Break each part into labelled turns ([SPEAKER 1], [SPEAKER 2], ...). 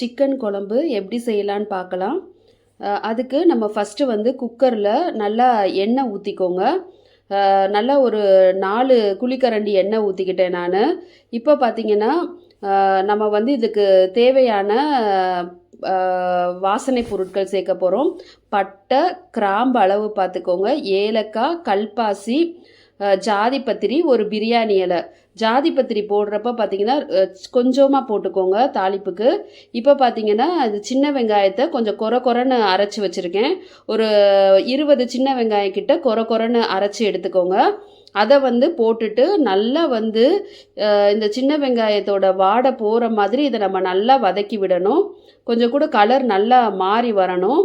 [SPEAKER 1] Chicken குழம்பு எப்படி செய்யலான்னு பார்க்கலாம். அதுக்கு நம்ம ஃபஸ்ட்டு வந்து குக்கரில் நல்லா எண்ணெய் ஊற்றிக்கோங்க நல்லா ஒரு நாலு குழிக்கரண்டி எண்ணெய் ஊற்றிக்கிட்டேன் நான். இப்போ பார்த்தீங்கன்னா நம்ம வந்து இதுக்கு தேவையான வாசனை பொருட்கள் சேர்க்க போகிறோம் பட்டை கிராம்பு அளவு பார்த்துக்கோங்க ஏலக்காய் கல்பாசி ஜாதி பத்திரி ஒரு பிரியாணி இலை. ஜாதிபத்திரி போடுறப்ப பார்த்தீங்கன்னா கொஞ்சமாக போட்டுக்கோங்க தாளிப்புக்கு. இப்போ பார்த்தீங்கன்னா அது சின்ன வெங்காயத்தை கொஞ்சம் கொர கொரன்னு அரைச்சி வச்சுருக்கேன். ஒரு இருபது சின்ன வெங்காயம் கிட்ட கொர கொரன்னு அரைச்சி எடுத்துக்கோங்க. அதை வந்து போட்டுட்டு நல்லா வந்து இந்த சின்ன வெங்காயத்தோட வாடை போகிற மாதிரி இதை நம்ம நல்லா வதக்கி விடணும். கொஞ்சம் கூட கலர் நல்லா மாறி வரணும்.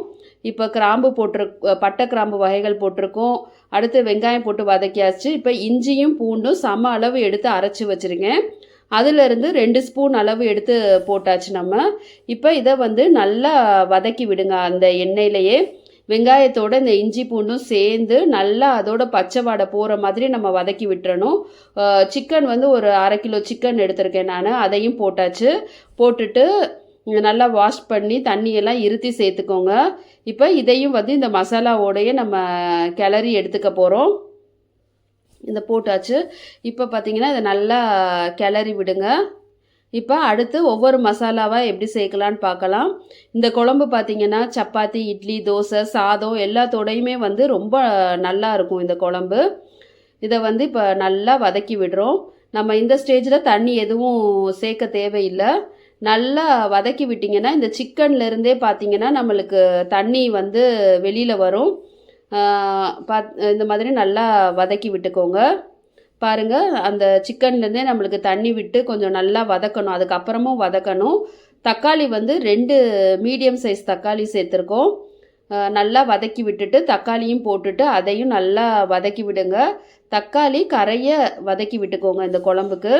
[SPEAKER 1] இப்போ கிராம்பு போட்டிரு பட்டை கிராம்பு வகைகள் போட்டிருக்கோம். அடுத்து வெங்காயம் போட்டு வதக்கியாச்சு. இப்போ இஞ்சியும் பூண்டும் சம அளவு எடுத்து அரைச்சி வச்சுருக்கேன் அதிலிருந்து ரெண்டு ஸ்பூன் அளவு எடுத்து போட்டாச்சு நம்ம. இப்போ இதை வந்து நல்லா வதக்கி விடுங்க அந்த எண்ணெயிலையே. வெங்காயத்தோட இந்த இஞ்சி பூண்டும் சேர்ந்து நல்லா அதோட பச்சை வாடை போகிற மாதிரி நம்ம வதக்கி விட்டுறணும். சிக்கன் வந்து ஒரு அரை கிலோ சிக்கன் எடுத்திருக்கேன் நான். அதையும் போட்டாச்சு. போட்டுட்டு நல்லா வாஷ் பண்ணி தண்ணியெல்லாம் இருத்தி சேர்த்துக்கோங்க. இப்போ இதையும் வந்து இந்த மசாலாவோடையே நம்ம கிளறி எடுத்துக்க போகிறோம் இந்த போட்டாச்சு. இப்போ பார்த்தீங்கன்னா இதை நல்லா கிளறி விடுங்க. இப்போ அடுத்து ஒவ்வொரு மசாலாவாக எப்படி சேர்க்கலான்னு பார்க்கலாம். இந்த குழம்பு பார்த்தீங்கன்னா சப்பாத்தி இட்லி தோசை சாதம் எல்லாத்தோடையுமே வந்து ரொம்ப நல்லா இருக்கும் இந்த குழம்பு. இதை வந்து இப்போ நல்லா வதக்கி விடுறோம். நம்ம இந்த ஸ்டேஜில் தண்ணி எதுவும் சேர்க்க தேவையில்லை. நல்லா வதக்கி விட்டிங்கன்னா இந்த சிக்கன்லேருந்தே பார்த்தீங்கன்னா நம்மளுக்கு தண்ணி வந்து வெளியில் வரும். பத் பாத் இந்த மாதிரி நல்லா வதக்கி விட்டுக்கோங்க. பாருங்கள் அந்த சிக்கன்லேருந்தே நம்மளுக்கு தண்ணி விட்டு கொஞ்சம் நல்லா வதக்கணும். அதுக்கப்புறமும் வதக்கணும். தக்காளி வந்து ரெண்டு மீடியம் சைஸ் தக்காளி சேர்த்துருக்கோம். நல்லா வதக்கி விட்டுட்டு தக்காளியும் போட்டுட்டு அதையும் நல்லா வதக்கி விடுங்க. தக்காளி கரைய வதக்கி விட்டுக்கோங்க இந்த குழம்புக்கு.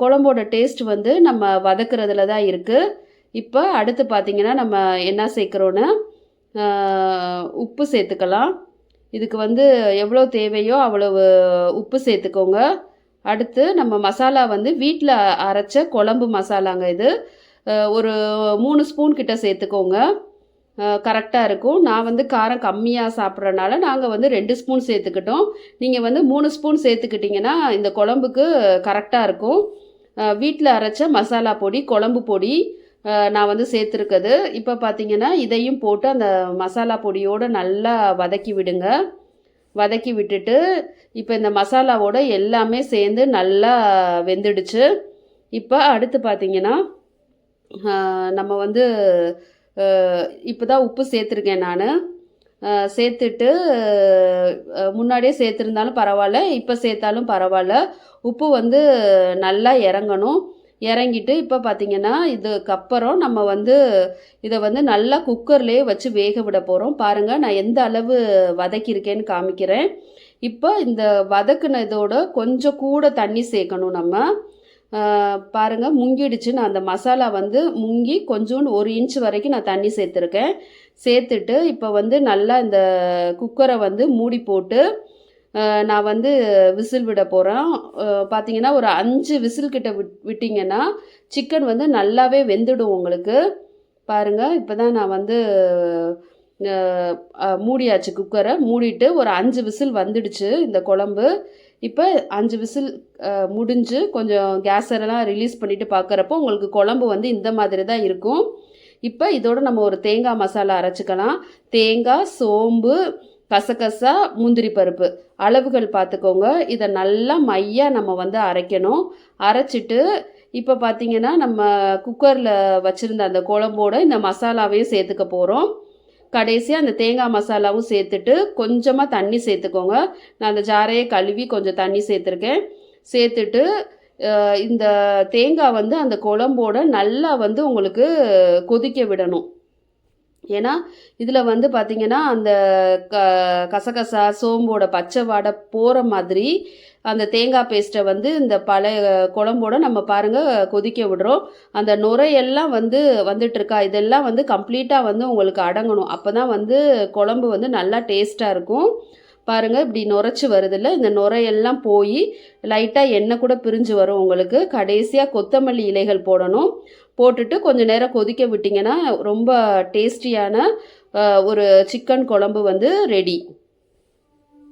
[SPEAKER 1] குழம்போட டேஸ்ட் வந்து நம்ம வதக்குறதுல தான் இருக்குது இப்போ அடுத்து பார்த்திங்கன்னா நம்ம என்ன சேர்க்குறோன்னா உப்பு சேர்த்துக்கலாம். இதுக்கு வந்து எவ்வளோ தேவையோ அவ்வளவு உப்பு சேர்த்துக்கோங்க. அடுத்து நம்ம மசாலா வந்து வீட்டில் அரைச்ச குழம்பு மசாலாங்க இது. ஒரு மூணு ஸ்பூன் கிட்ட சேர்த்துக்கோங்க. கரெக்டாக இருக்கும். நான் வந்து காரம் கம்மியாக சாப்பிட்றனால நாங்கள் வந்து ரெண்டு ஸ்பூன் சேர்த்துக்கிட்டோம். நீங்கள் வந்து மூணு ஸ்பூன் சேர்த்துக்கிட்டிங்கன்னா இந்த குழம்புக்கு கரெக்டாக இருக்கும். வீட்டில் அரைச்ச மசாலா பொடி குழம்பு பொடி நான் வந்து சேர்த்துருக்குது இப்போ பார்த்தீங்கன்னா இதையும் போட்டு அந்த மசாலா பொடியோடு நல்லா வதக்கி விடுங்க. வதக்கி விட்டுட்டு இப்போ இந்த மசாலாவோட எல்லாமே சேர்ந்து நல்லா வெந்துடுச்சு. இப்போ அடுத்து பார்த்தீங்கன்னா நம்ம வந்து இப்போ தான் உப்பு சேர்த்துருக்கேன் நான். சேர்த்துட்டு முன்னாடியே சேர்த்துருந்தாலும் பரவாயில்ல இப்போ சேர்த்தாலும் பரவாயில்ல. உப்பு வந்து நல்லா இறங்கணும். இறங்கிட்டு இப்போ பார்த்தீங்கன்னா இதுக்கப்புறம் நம்ம வந்து இதை வந்து நல்லா குக்கர்லேயே வச்சு வேக விட போகிறோம் பாருங்கள் நான் எந்த அளவு வதக்கியிருக்கேன்னு காமிக்கிறேன். இப்போ இந்த வதக்குனதோட கொஞ்சம் கூட தண்ணி சேர்க்கணும் நம்ம. பாருங்கள் முங்கிடுச்சு. நான் அந்த மசாலா வந்து முங்கி கொஞ்சோண்டு ஒரு இன்ச் வரைக்கும் நான் தண்ணி சேர்த்துருக்கேன். சேர்த்துட்டு இப்போ வந்து நல்லா இந்த குக்கரை வந்து மூடி போட்டு நான் வந்து விசில் விட போகிறேன் பார்த்தீங்கன்னா ஒரு அஞ்சு விசில் கிட்ட விட் விட்டிங்கன்னா சிக்கன் வந்து நல்லாவே வெந்துடும் உங்களுக்கு. பாருங்கள் இப்போ தான் நான் வந்து மூடியாச்சு குக்கரை. மூடிட்டு ஒரு அஞ்சு விசில் வந்துடுச்சு இந்த குழம்பு. இப்போ அஞ்சு விசில் முடிஞ்சு கொஞ்சம் கேஸரெல்லாம் ரிலீஸ் பண்ணிவிட்டு பார்க்குறப்போ உங்களுக்கு குழம்பு வந்து இந்த மாதிரி தான் இருக்கும். இப்போ இதோட நம்ம ஒரு தேங்காய் மசாலா அரைச்சிக்கலாம். தேங்காய் சோம்பு கசகசா முந்திரி பருப்பு. அளவுகள் பார்த்துக்கோங்க இதை நல்லா மையாக நம்ம வந்து அரைக்கணும். அரைச்சிட்டு இப்போ பார்த்தீங்கன்னா நம்ம குக்கரில் வச்சுருந்த அந்த குழம்போடு இந்த மசாலாவையும் சேர்த்துக்க போகிறோம் கடைசியாக அந்த தேங்காய் மசாலாவும் சேர்த்துட்டு கொஞ்சமாக தண்ணி சேர்த்துக்கோங்க. நான் அந்த ஜாரையை கழுவி கொஞ்சம் தண்ணி சேர்த்துருக்கேன். சேர்த்துட்டு இந்த தேங்காய் வந்து அந்த குழம்போட நல்லா வந்து உங்களுக்கு கொதிக்க விடணும். ஏன்னா இதில் வந்து பார்த்திங்கன்னா அந்த க கசகசா சோம்போட பச்சை வாடை போகிற மாதிரி அந்த தேங்காய் பேஸ்ட்டை வந்து இந்த பழைய குழம்போட நம்ம பாருங்கள் கொதிக்க விடுறோம். அந்த நுரையெல்லாம் வந்து வந்துட்டுருக்கா இதெல்லாம் வந்து கம்ப்ளீட்டாக வந்து உங்களுக்கு அடங்கணும். அப்போ தான் வந்து குழம்பு வந்து நல்லா டேஸ்ட்டாக இருக்கும். பாருங்கள் இப்படி நுரைச்சி வருதில்ல இந்த நுரையெல்லாம் போய் லைட்டாக எண்ணெய் கூட பிரிஞ்சு வரும் உங்களுக்கு. கடைசியாக கொத்தமல்லி இலைகள் போடணும். போட்டுட்டு கொஞ்சம் நேரம் கொதிக்க விட்டிங்கன்னா ரொம்ப டேஸ்டியான ஒரு சிக்கன் குழம்பு வந்து ரெடி.